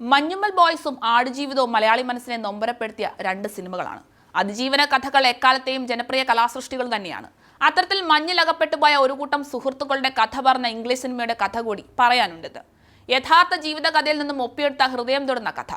മഞ്ഞുമ്മൽ ബോയ്സും ആടുജീവിതവും മലയാളി മനസ്സിനെ നൊമ്പരപ്പെടുത്തിയ രണ്ട് സിനിമകളാണ്. അതിജീവന കഥകൾ എക്കാലത്തെയും ജനപ്രിയ കലാസൃഷ്ടികൾ തന്നെയാണ്. അത്തരത്തിൽ മഞ്ഞിലകപ്പെട്ടു പോയ ഒരു കൂട്ടം സുഹൃത്തുക്കളുടെ കഥ പറഞ്ഞ ഇംഗ്ലീഷ് സിനിമയുടെ കഥ കൂടി പറയാനുണ്ട് യഥാർത്ഥ ജീവിതകഥയിൽ നിന്നും ഒപ്പിയെടുത്ത ഹൃദയം തൊടുന്ന കഥ.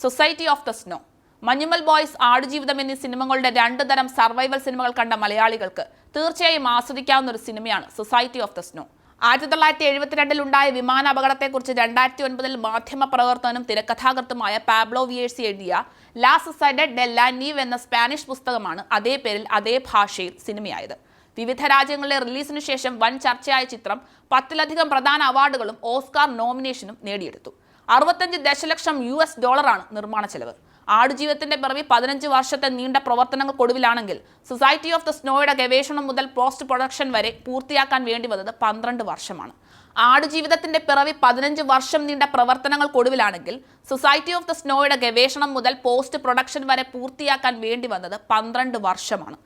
Society of the snow Manjummel Boys Aadujeevitham എന്നീ സിനിമകളുടെ രണ്ടു തരം സർവൈവൽ സിനിമകൾ കണ്ട മലയാളികൾക്ക് തീർച്ചയായും ആസ്വദിക്കാവുന്ന ഒരു സിനിമയാണ് സൊസൈറ്റി ഓഫ് ദ സ്നോ ആയിരത്തി തൊള്ളായിരത്തി എഴുപത്തിരണ്ടിൽ ഉണ്ടായ വിമാന അപകടത്തെക്കുറിച്ച് രണ്ടായിരത്തി ഒൻപതിൽ മാധ്യമ പ്രവർത്തനം തിരക്കഥാകൃത്തുമായ പാബ്ലോ വിയേഴ്സി എഴുതിയ ലാ സൊസൈഡ ഡെ ലാ നീവ് എന്ന സ്പാനിഷ് പുസ്തകമാണ് അതേ പേരിൽ അതേ ഭാഷയിൽ സിനിമയായത്. വിവിധ രാജ്യങ്ങളിലെ റിലീസിന് ശേഷം വൻ ചർച്ചയായ ചിത്രം പത്തിലധികം പ്രധാന അവാർഡുകളും ഓസ്കാർ നോമിനേഷനും നേടിയെടുത്തു. അറുപത്തഞ്ച് ദശലക്ഷം യു എസ് ഡോളറാണ് നിർമ്മാണ ചെലവ്. ആടുജീവിതത്തിന്റെ പിറവി പതിനഞ്ച് വർഷത്തെ നീണ്ട പ്രവർത്തനങ്ങൾക്കൊടുവിലാണെങ്കിൽ സൊസൈറ്റി ഓഫ് ദ സ്നോയുടെ ഗവേഷണം മുതൽ പോസ്റ്റ് പ്രൊഡക്ഷൻ വരെ പൂർത്തിയാക്കാൻ വേണ്ടി വന്നത് പന്ത്രണ്ട് വർഷമാണ്. ആടുജീവിതത്തിന്റെ പിറവി പതിനഞ്ച് വർഷം നീണ്ട പ്രവർത്തനങ്ങൾക്കൊടുവിലാണെങ്കിൽ സൊസൈറ്റി ഓഫ് ദ സ്നോയുടെ ഗവേഷണം മുതൽ പോസ്റ്റ് പ്രൊഡക്ഷൻ വരെ പൂർത്തിയാക്കാൻ വേണ്ടി വന്നത് പന്ത്രണ്ട് വർഷമാണ്.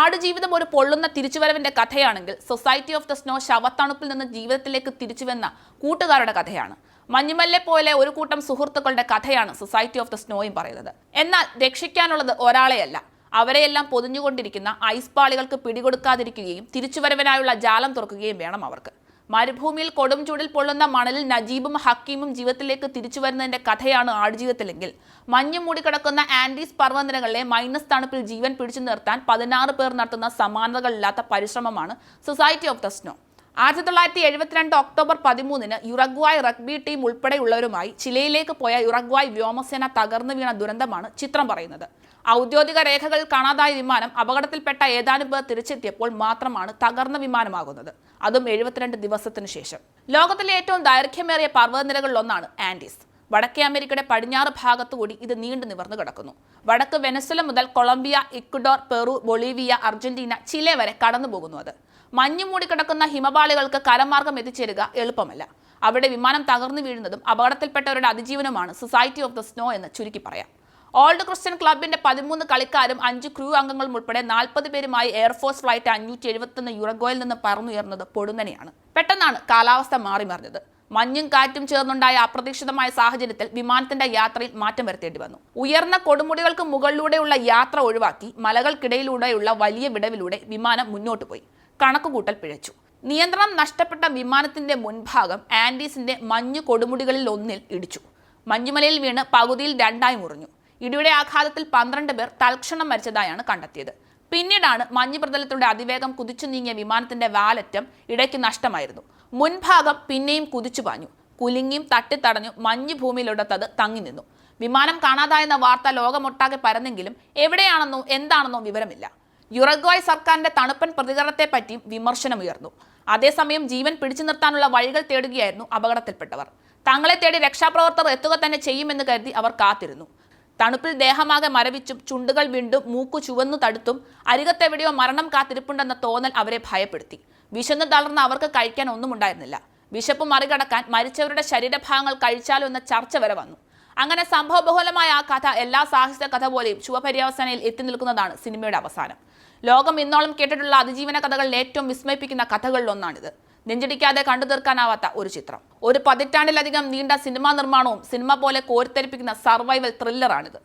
ആടുജീവിതം ഒരു പൊള്ളുന്ന തിരിച്ചുവരവിന്റെ കഥയാണെങ്കിൽ സൊസൈറ്റി ഓഫ് ദ സ്നോ ശവത്തണുപ്പിൽ നിന്ന് ജീവിതത്തിലേക്ക് തിരിച്ചുവെന്ന കൂട്ടുകാരുടെ കഥയാണ്. മഞ്ഞുമല്ലെ പോലെ ഒരു കൂട്ടം സുഹൃത്തുക്കളുടെ കഥയാണ് സൊസൈറ്റി ഓഫ് ദ സ്നോയും പറയുന്നത്. എന്നാൽ രക്ഷിക്കാനുള്ളത് ഒരാളെയല്ല. അവരെയെല്ലാം പൊതിഞ്ഞുകൊണ്ടിരിക്കുന്ന ഐസ് പാളികൾക്ക് പിടികൊടുക്കാതിരിക്കുകയും തിരിച്ചുവരവിനായുള്ള ജാലം തുറക്കുകയും വേണം അവർക്ക്. മരുഭൂമിയിൽ കൊടും ചൂടിൽ പൊള്ളുന്ന മണലിൽ നജീബും ഹക്കീമും ജീവിതത്തിലേക്ക് തിരിച്ചു വരുന്നതിന്റെ കഥയാണ് ആടുജീവിതത്തിലെങ്കിൽ. മഞ്ഞു മൂടിക്കിടക്കുന്ന ആൻഡീസ് പർവതനിരകളിലെ മൈനസ് തണുപ്പിൽ ജീവൻ പിടിച്ചു നിർത്താൻ പതിനാറ് പേർ നടത്തുന്ന സമാനതകളില്ലാത്ത പരിശ്രമമാണ് സൊസൈറ്റി ഓഫ് ദ സ്നോ ആയിരത്തി തൊള്ളായിരത്തി എഴുപത്തിരണ്ട് ഒക്ടോബർ പതിമൂന്നിന് യുറഗ്വായ് റഗ്ബി ടീം ഉൾപ്പെടെയുള്ളവരുമായി ചിലയിലേക്ക് പോയ യുറഗ്വായ് വ്യോമസേന തകർന്നു വീണ ദുരന്തമാണ് ചിത്രം പറയുന്നത്. ഔദ്യോഗിക രേഖകൾ കാണാതായ വിമാനം അപകടത്തിൽപ്പെട്ട ഏതാനും പേർ തിരിച്ചെത്തിയപ്പോൾ മാത്രമാണ് തകർന്ന വിമാനമാകുന്നത്. അതും എഴുപത്തിരണ്ട് ദിവസത്തിനു ശേഷം. ലോകത്തിലെ ഏറ്റവും ദൈർഘ്യമേറിയ പർവതനിരകളിലൊന്നാണ് ആൻഡീസ്. വടക്കേ അമേരിക്കയുടെ പടിഞ്ഞാറ് ഭാഗത്തുകൂടി ഇത് നീണ്ടു നിവർന്നു കിടക്കുന്നു. വടക്ക് വെനസ്വല മുതൽ Colombia Ecuador Peru Bolivia Argentina Chile വരെ കടന്നു പോകുന്നു അത്. മഞ്ഞു മൂടിക്കിടക്കുന്ന ഹിമപാളികൾക്ക് കരമാർഗം എത്തിച്ചേരുക എളുപ്പമല്ല. അവിടെ വിമാനം തകർന്നു വീഴുന്നതും അപകടത്തിൽപ്പെട്ടവരുടെ അതിജീവനമാണ് സൊസൈറ്റി ഓഫ് ദ സ്നോ എന്ന് ചുരുക്കി പറയാം. ഓൾഡ് ക്രിസ്ത്യൻ ക്ലബിന്റെ പതിമൂന്ന് കളിക്കാരും അഞ്ച് ക്രൂ അംഗങ്ങളും ഉൾപ്പെടെ നാൽപ്പത് പേരുമായി എയർഫോഴ്സ് ഫ്ലൈറ്റ് അഞ്ഞൂറ്റി എഴുപത്തൊന്ന് യുറഗോയിൽ നിന്ന് പറന്നുയർന്നത് പൊടുന്നനെയാണ്. പെട്ടെന്നാണ് കാലാവസ്ഥ മാറി മറിഞ്ഞത് മഞ്ഞും കാറ്റും ചേർന്നുണ്ടായ അപ്രതീക്ഷിതമായ സാഹചര്യത്തിൽ വിമാനത്തിന്റെ യാത്രയിൽ മാറ്റം വരുത്തേണ്ടി വന്നു. ഉയർന്ന കൊടുമുടികൾക്ക് മുകളിലൂടെയുള്ള യാത്ര ഒഴിവാക്കി മലകൾക്കിടയിലൂടെയുള്ള വലിയ വിടവിലൂടെ വിമാനം മുന്നോട്ട് പോയി. കണക്കുകൂട്ടൽ പിഴച്ചു. നിയന്ത്രണം നഷ്ടപ്പെട്ട വിമാനത്തിന്റെ മുൻഭാഗം ആൻഡീസിന്റെ മഞ്ഞു കൊടുമുടികളിൽ ഒന്നിൽ ഇടിച്ചു. മഞ്ഞുമലയിൽ വീണ് പകുതിയിൽ രണ്ടായി മുറിഞ്ഞു. ഇടിയുടെ ആഘാതത്തിൽ പന്ത്രണ്ട് പേർ തൽക്ഷണം മരിച്ചതായാണ് കണ്ടെത്തിയത്. പിന്നീടാണ് മഞ്ഞുപ്രതലത്തിലൂടെ അതിവേഗം കുതിച്ചു നീങ്ങിയ വിമാനത്തിന്റെ വാലറ്റം ഇടയ്ക്ക് നഷ്ടമായിരുന്നു. മുൻഭാഗം പിന്നെയും കുതിച്ചു പാഞ്ഞു. കുലുങ്ങിയും തട്ടിത്തടഞ്ഞു മഞ്ഞു ഭൂമിയിലൊടത്തത് തങ്ങി നിന്നു. വിമാനം കാണാതായെന്ന വാർത്ത ലോകമൊട്ടാകെ പരന്നെങ്കിലും എവിടെയാണെന്നോ എന്താണെന്നോ വിവരമില്ല. യുറഗ്വായ് സർക്കാരിന്റെ തണുപ്പൻ പ്രതികരണത്തെപ്പറ്റിയും വിമർശനമുയർന്നു. അതേസമയം ജീവൻ പിടിച്ചു നിർത്താനുള്ള വഴികൾ തേടുകയായിരുന്നു അപകടത്തിൽപ്പെട്ടവർ. തങ്ങളെ തേടി രക്ഷാപ്രവർത്തകർ എത്തുക തന്നെ ചെയ്യുമെന്ന് കരുതി അവർ കാത്തിരുന്നു. തണുപ്പിൽ ദേഹമാകെ മരവിച്ചും ചുണ്ടുകൾ വീണ്ടും മൂക്കു ചുവന്നു തടുത്തും അരികത്തെവിടെയോ മരണം കാത്തിരിപ്പുണ്ടെന്ന തോന്നൽ അവരെ ഭയപ്പെടുത്തി. വിശന്നു തളർന്ന അവർക്ക് കഴിക്കാൻ ഒന്നും ഉണ്ടായിരുന്നില്ല വിശപ്പ് മറികടക്കാൻ മരിച്ചവരുടെ ശരീരഭാഗങ്ങൾ കഴിച്ചാലോ എന്ന ചർച്ച വരെ വന്നു. അങ്ങനെ സംഭവബഹുലമായ ആ കഥ എല്ലാ സാഹിത്യ കഥ പോലെയും ശുഭപര്യവസാനയിൽ എത്തി നിൽക്കുന്നതാണ് സിനിമയുടെ അവസാനം. ലോകം ഇന്നോളം കേട്ടിട്ടുള്ള അതിജീവന കഥകളിൽ ഏറ്റവും വിസ്മയിപ്പിക്കുന്ന കഥകളിലൊന്നാണിത്. നെഞ്ചടിക്കാതെ കണ്ടു തീർക്കാനാവാത്ത ഒരു ചിത്രം. ഒരു പതിറ്റാണ്ടിലധികം നീണ്ട സിനിമാ നിർമ്മാണവും സിനിമ പോലെ കോരിത്തരിപ്പിക്കുന്ന സർവൈവൽ ത്രില്ലറാണിത്.